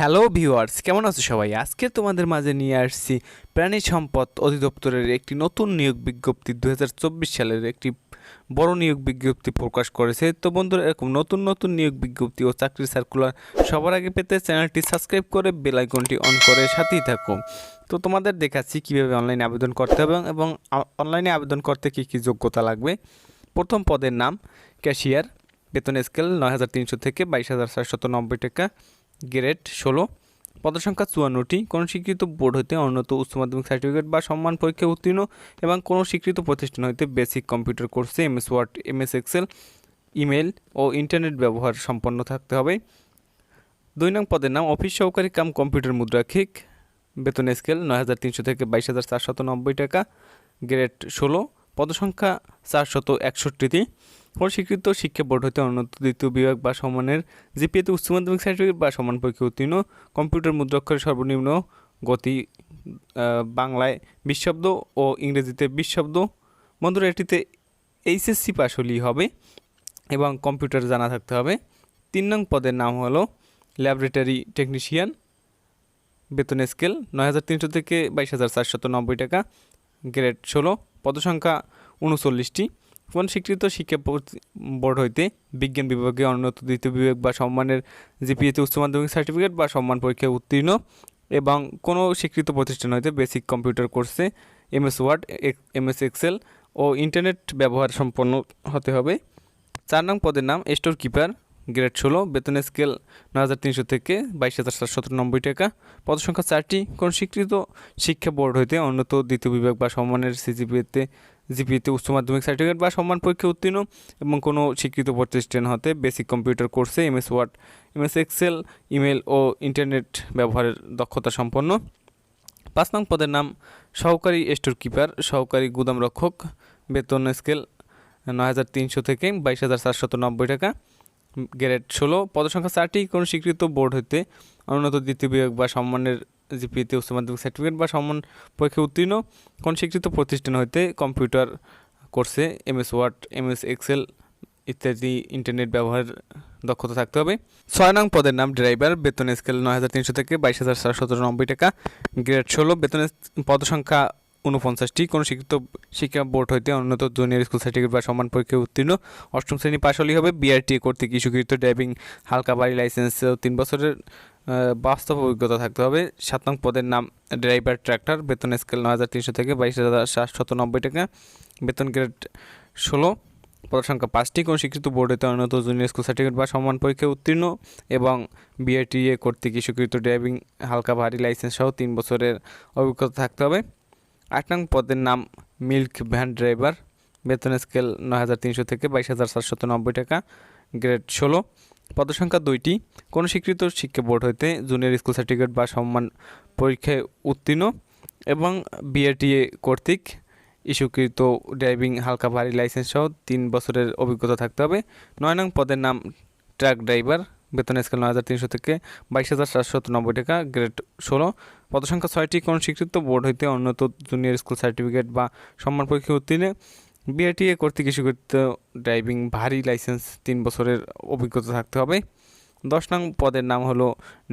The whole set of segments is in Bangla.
হ্যালো ভিউয়ার্স কেমন আছো সবাই? আজকে তোমাদের মাঝে নিয়ে আসছি প্রাণী সম্পদ অধিদপ্তরের একটি নতুন নিয়োগ বিজ্ঞপ্তি। দু হাজার চব্বিশ সালের একটি বড় নিয়োগ বিজ্ঞপ্তি প্রকাশ করেছে। তো বন্ধুরা, এরকম নতুন নতুন নিয়োগ বিজ্ঞপ্তি ও চাকরির সার্কুলার সবার আগে পেতে চ্যানেলটি সাবস্ক্রাইব করে বেল আইকনটি অন করে সাথেই থাকো। তো তোমাদের দেখাচ্ছি কীভাবে অনলাইনে আবেদন করতে হবে এবং অনলাইনে আবেদন করতে কী কী যোগ্যতা লাগবে। প্রথম পদের নাম ক্যাশিয়ার বেতন স্কেল নয় হাজার তিনশো থেকে বাইশ হাজার নব্বই টাকা। গ্রেড ষোলো। পদসংখ্যা চুয়ান্নটি। কোনো স্বীকৃত বোর্ড হতে উন্নত উচ্চ মাধ্যমিক সার্টিফিকেট বা সম্মান পরীক্ষায় উত্তীর্ণ এবং কোনো স্বীকৃত প্রতিষ্ঠান হতে বেসিক কম্পিউটার কোর্সে MS Word MS Excel email ও ইন্টারনেট ব্যবহার সম্পন্ন থাকতে হবে। দুই নং পদের নাম অফিস সহকারী কাম কম্পিউটার মুদ্রাক্ষিক। বেতন স্কেল নয় হাজার তিনশো থেকে বাইশ হাজার চারশত নব্বই টাকা। গ্রেড ষোলো। পদসংখ্যা চারশত একষট্টিটি। কোন স্বীকৃত শিক্ষা বোর্ড হতে উন্নত দ্বিতীয় বিভাগ বা সমানের জিপিএতে উচ্চ মাধ্যমিক সার্টিফিকেট বা সমান পরীক্ষা উত্তীর্ণ। কম্পিউটার মুদ্রাক্ষরের সর্বনিম্ন গতি বাংলায় বিশ শব্দ ও ইংরেজিতে বিশ শব্দ। বন্ধুরা, এটিতে এইচএসসি পাস হলেই হবে এবং কম্পিউটার জানা থাকতে হবে। তিন নং পদের নাম হলো ল্যাবরেটরি টেকনিশিয়ান। বেতন স্কেল নয় হাজার তিনশো থেকে বাইশ হাজার চারশত নব্বই টাকা। গ্রেড ষোলো, পদসংখ্যা উনচল্লিশটি। কোন স্বীকৃত শিক্ষা বোর্ড হইতে বিজ্ঞান বিভাগে উন্নত দ্বিতীয় বিভাগ বা সম্মানের জিপিএতে উচ্চ মাধ্যমিক সার্টিফিকেট বা সম্মান পরীক্ষায় উত্তীর্ণ এবং কোনো স্বীকৃত প্রতিষ্ঠান হইতে বেসিক কম্পিউটার কোর্সে এমএস ওয়ার্ড এমএস এক্সেল ও ইন্টারনেট ব্যবহার সম্পন্ন হতে হবে। চার নং পদের নাম স্টোর কিপার, গ্রেড ষোলো, বেতন স্কেল নয় হাজার তিনশো থেকে বাইশ হাজার সাতশত নব্বই টাকা। পদসংখ্যা চারটি, কোন স্বীকৃত শিক্ষা বোর্ড হইতে উন্নত দ্বিতীয় বিভাগ বা সম্মানের সিজিপিএতে জিপিএতে উচ্চ মাধ্যমিক সার্টিফিকেট বা সম্মান পরীক্ষা উত্তীর্ণ এবং কোনো স্বীকৃত প্রতিষ্ঠান হতে বেসিক কম্পিউটার কোর্সে MS Word MS Excel email ও ইন্টারনেট ব্যবহারের দক্ষতা সম্পন্ন। পাঁচ নং পদের নাম, সহকারী স্টোর কিপার, সহকারী গুদাম রক্ষক, বেতন স্কেল নয় হাজার তিনশো থেকে বাইশ হাজার নব্বই টাকা গ্রেড ষোলো। পদসংখ্যা চারটি, কোনো স্বীকৃত বোর্ড হইতে অনুন্নত দ্বিতীয় বিভাগ বা সম্মানের জিপিএতে উচ্চ মাধ্যমিক সার্টিফিকেট বা সম্মান পরীক্ষা উত্তীর্ণ, কোন স্বীকৃত প্রতিষ্ঠান হইতে কম্পিউটার কোর্সে এমএস ওয়ার্ড, এমএস এক্সেল ইত্যাদি ইন্টারনেট ব্যবহার দক্ষতা থাকতে হবে। ছয় নং পদের নাম ড্রাইভার, বেতন স্কেল নয় হাজার তিনশো থেকে বাইশ হাজার চারশত নব্বই টাকা। গ্রেড ষোলো, বেতন পদসংখ্যা উনপঞ্চাশটি কোনো শিক্ষিত শিক্ষা বোর্ড হইতে উন্নত জুনিয়র স্কুল সার্টিফিকেট বা সম্মান পরীক্ষায় উত্তীর্ণ, অষ্টম শ্রেণি পাশ হলেই হবে। বিআরটি কর্তৃক ইস্যুকৃত ড্রাইভিং, হালকা বাড়ি লাইসেন্স তিন বছরের বাস্তব অভিজ্ঞতা থাকতে হবে। সাত নং পদের নাম ড্রাইভার ট্র্যাক্টর, বেতন স্কেল নয় হাজার তিনশো থেকে বাইশ হাজার সাতশত নব্বই টাকা, বেতন গ্রেড ষোলো, পদ সংখ্যা পাঁচটি, কোন স্বীকৃত বোর্ড হতে উন্নত জুনিয়র স্কুল সার্টিফিকেট বা সম্মান পরীক্ষায় উত্তীর্ণ এবং বিআরটিএ কর্তৃক ইস্যুকৃত ড্রাইভিং হালকা ভারী লাইসেন্স সহ তিন বছরের অভিজ্ঞতা থাকতে হবে। আট নং পদের নাম মিল্ক ভ্যান ড্রাইভার বেতন স্কেল নয় হাজার তিনশো থেকে বাইশ হাজার সাতশত নব্বই টাকা গ্রেড ষোলো পদসংখ্যা দুইটি। কোনো স্বীকৃত শিক্ষা বোর্ড হইতে জুনিয়র স্কুল সার্টিফিকেট বা সম্মান পরীক্ষায় উত্তীর্ণ এবং বিআরটিএ কর্তৃক ইস্যুকৃত ড্রাইভিং হালকা ভারী লাইসেন্স সহ তিন বছরের অভিজ্ঞতা থাকতে হবে। নয় নং পদের নাম ট্রাক ড্রাইভার। বেতন স্কেল নয় হাজার তিনশো থেকে বাইশ হাজার সাতশত নব্বই টাকা, গ্রেড ষোলো। পদসংখ্যা ছয়টি, কোন স্বীকৃত বোর্ড হইতে উন্নত জুনিয়র স্কুল সার্টিফিকেট বা সম্মান পরীক্ষা উত্তীর্ণে বিআরটিএ কর্তৃক ইস্যুকৃত ড্রাইভিং ভারী লাইসেন্স তিন বছরের অভিজ্ঞতা থাকতে হবে। দশ নং পদের নাম হলো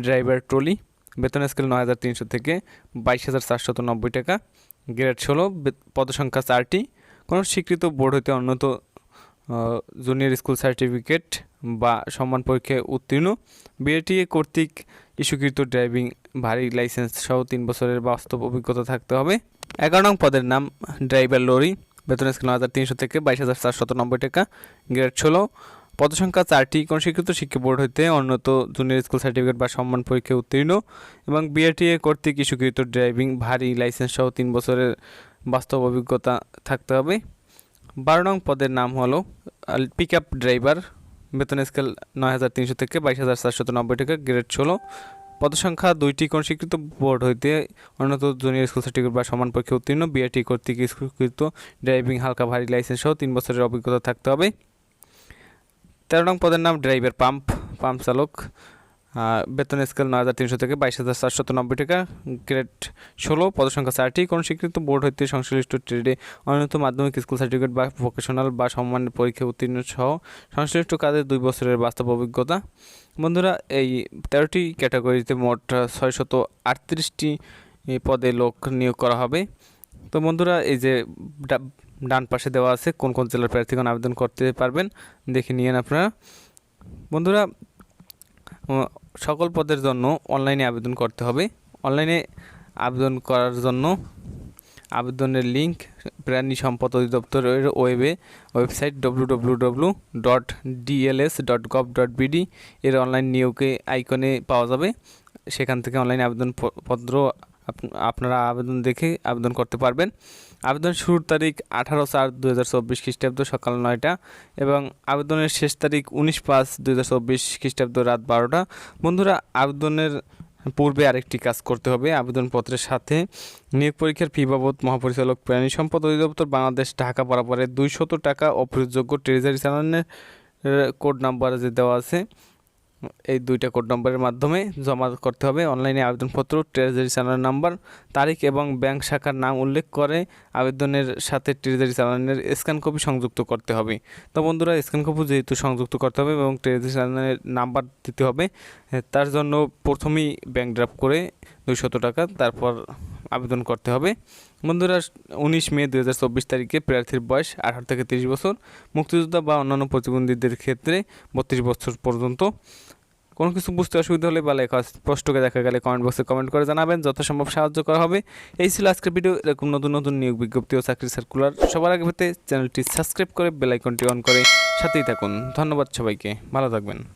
ড্রাইভার ট্রলি, বেতন স্কেল নয় হাজার তিনশো থেকে বাইশ হাজার চারশত নব্বই টাকা, গ্রেড ষোলো পদসংখ্যা চারটি। কোনো স্বীকৃত বোর্ড হতে উন্নত জুনিয়র স্কুল সার্টিফিকেট বা সম্মান পরীক্ষায় উত্তীর্ণ। বিআরটিএ কর্তৃক ইস্যুকৃত ড্রাইভিং ভারী লাইসেন্স সহ তিন বছরের বাস্তব অভিজ্ঞতা থাকতে হবে। এগারো নং পদের নাম ড্রাইভার লরি বেতন স্কেল নয় হাজার তিনশো থেকে বাইশ হাজার চারশত নব্বই টাকা, গ্রেড ষোলো। পদসংখ্যা চারটি কোন স্বীকৃত শিক্ষা বোর্ড হইতে অন্যত জুনিয়র স্কুল সার্টিফিকেট বা সম্মান পরীক্ষায় উত্তীর্ণ এবং বিআরটিএ কর্তৃক ইস্যুকৃত ড্রাইভিং, ভারী লাইসেন্স সহ তিন বছরের বাস্তব অভিজ্ঞতা থাকতে হবে। বারো নং পদের নাম হলো পিক আপ ড্রাইভার বেতন স্কেল নয় হাজার তিনশো থেকে বাইশ হাজার চারশত নব্বই টাকা, গ্রেড ষোলো। পদসংখ্যা দুইটি কোন স্বীকৃত বোর্ড হইতে অন্যত জুনিয়র স্কুল সার্টিফিকেট বা সমান পক্ষে উত্তীর্ণ। বিআরটি কর্তৃক স্বীকৃত ড্রাইভিং হালকা ভারী লাইসেন্স সহ তিন বছরের অভিজ্ঞতা থাকতে হবে। তেরো নং পদের নাম ড্রাইভার, পাম্প পাম্প চালক। বেতন স্কেল নয় হাজার তিনশো থেকে বাইশ হাজার চারশত নব্বই টাকা, গ্রেড ষোলো, পদসংখ্যা চারটি, কোন স্বীকৃত বোর্ড হইতে সংশ্লিষ্ট ট্রেডে অন্যত মাধ্যমিক স্কুল সার্টিফিকেট বা ভোকেশনাল বা সম্মানের পরীক্ষা উত্তীর্ণ সহ সংশ্লিষ্ট কাজে দুই বছরের বাস্তব অভিজ্ঞতা। বন্ধুরা, এই তেরোটি ক্যাটাগরিতে মোট ছয়শত আটত্রিশটি পদে লোক নিয়োগ করা হবে। তো বন্ধুরা, এই যে ডান পাশে দেওয়া আছে, কোন কোন জেলার প্রার্থীগণ আবেদন করতে পারবেন, দেখে নিয়েন আপনারা। বন্ধুরা সকল পদের জন্য অনলাইনে আবেদন করতে হবে। অনলাইনে আবেদন করার জন্য আবেদনের লিঙ্ক প্রাণী সম্পদ অধিদপ্তরের ওয়েবে website W dot DLS dot gov dot BD এর অনলাইন নিয়োগে আইকনে পাওয়া যাবে। সেখান থেকে অনলাইন আবেদন পত্র আপনারা আবেদন দেখে আবেদন করতে পারবেন। আবেদন শুরুর তারিখ আঠারো চার দু হাজার চব্বিশ খ্রিস্টাব্দ সকাল নয়টা এবং আবেদনের শেষ তারিখ উনিশ পাঁচ দু হাজার চব্বিশ খ্রিস্টাব্দ রাত বারোটা। বন্ধুরা, আবেদনের পূর্বে আরেকটি কাজ করতে হবে আবেদনপত্রের সাথে। নিয়োগ পরীক্ষার ফি বাবদ মহাপরিচালক, প্রাণী সম্পদ অধিদপ্তর বাংলাদেশ ঢাকা বরাবরে দুইশত টাকা অপ্রযোগ্য ট্রেজারি চালানের কোড নাম্বার যে দেওয়া আছে এই দুইটা কোড নম্বরের মাধ্যমে জমা করতে হবে। অনলাইনে আবেদনপত্র ট্রেজারি চালানের নাম্বার তারিখ এবং ব্যাংক শাখার নাম উল্লেখ করে আবেদনের সাথে ট্রেজারি চালানের স্ক্যান কপি সংযুক্ত করতে হবে। তো বন্ধুরা স্ক্যান কপি যেহেতু সংযুক্ত করতে হবে এবং ট্রেজারি চালানের নাম্বার দিতে হবে, তার জন্য প্রথমেই ব্যাংক ড্রাফট করে দুইশত টাকা, তারপর আবেদন করতে হবে। বন্ধুরা, উনিশ মে দু হাজার চব্বিশ তারিখে প্রার্থীর বয়স আঠারো থেকে তিরিশ বছর, মুক্তিযোদ্ধা বা অন্যান্য প্রতিবন্ধীদের ক্ষেত্রে বত্রিশ বছর পর্যন্ত। কোনো কিছু বুঝতে অসুবিধা হলে বা লেখা স্পষ্টকে দেখা গেলে কমেন্ট বক্সে কমেন্ট করে জানাবেন, যথাসম্ভব সাহায্য করা হবে। এই ছিল আজকের ভিডিও। এরকম নতুন নতুন নিয়োগ বিজ্ঞপ্তি ও চাকরি সার্কুলার সবার আগে পেতে চ্যানেলটি সাবস্ক্রাইব করে বেল আইকনটি অন করে সাথেই থাকুন। ধন্যবাদ সবাইকে। ভালো থাকবেন।